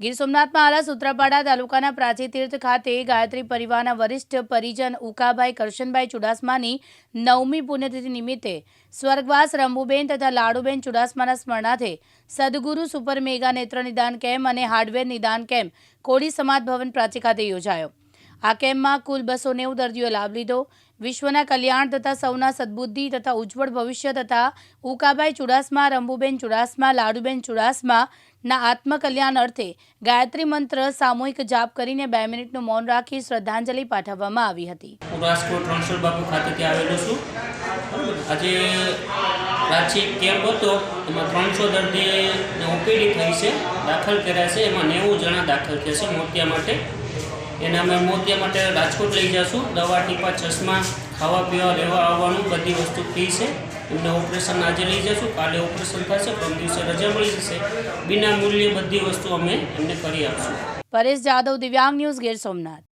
ગીર સોમનાથમાં આલા સુત્રાપાડા તાલુકાના પ્રાચી તીર્થ ખાતે ગાયત્રી પરિવારના વરિષ્ઠ પરિજન ઉકાભાઈ કરશનભાઈ ચુડાસમાની નવમી પુણ્યતિથિ નિમિત્તે સ્વર્ગવાસ રંભુબેન તથા લાડુબેન ચુડાસમાના સ્મરણાર્થે સદગુરુ સુપર મેગા નેત્ર નિદાન કેમ્પ અને હાર્ડવેર નિદાન કેમ્પ કોળી સમાજ ભવન પ્રાચી ખાતે યોજાયો. આ કેમ્પમાં કુલ બસો નેવું દર્દીઓએ લાભ લીધો. વિશ્વના કલ્યાણ તથા સૌના સદબુદ્ધિ તથા ઉજ્જવળ ભવિષ્ય તથા ઉકાભાઈ ચુડાસમા, રંબુબેન ચુડાસમા, લાડુબેન ચુડાસમા ના આત્મકલ્યાણ અર્થે ગાયત્રી મંત્ર સામૂહિક જાપ કરીને બે મિનિટનું મૌન રાખી શ્રદ્ધાંજલિ પાઠવવામાં આવી હતી. આજે પ્રાચી કેમ્પ હતો, એમાં ત્રણસો દર્દીને ઓપીડી થઈ છે, દાખલ કર્યા છે. એમાં નેવું જણા દાખલ છે મોતિયા માટે. એને અમે મોતિયા માટે રાજકોટ લઈ જઈશું દવા, ટીપા, ચશ્મા, ખાવા પીવા, રહેવા આવવાનું, બધી વસ્તુ ફ્રી છે. એમને ઓપરેશન આજે લઈ જઈશું કાલે ઓપરેશન થશે, પરમ દિવસે રજા મળી જશે. વિના મૂલ્યે બધી વસ્તુ અમે એમને કરી આપશું. પરેશ જાદવ, દિવ્યાંગ ન્યૂઝ ગીર સોમનાથ.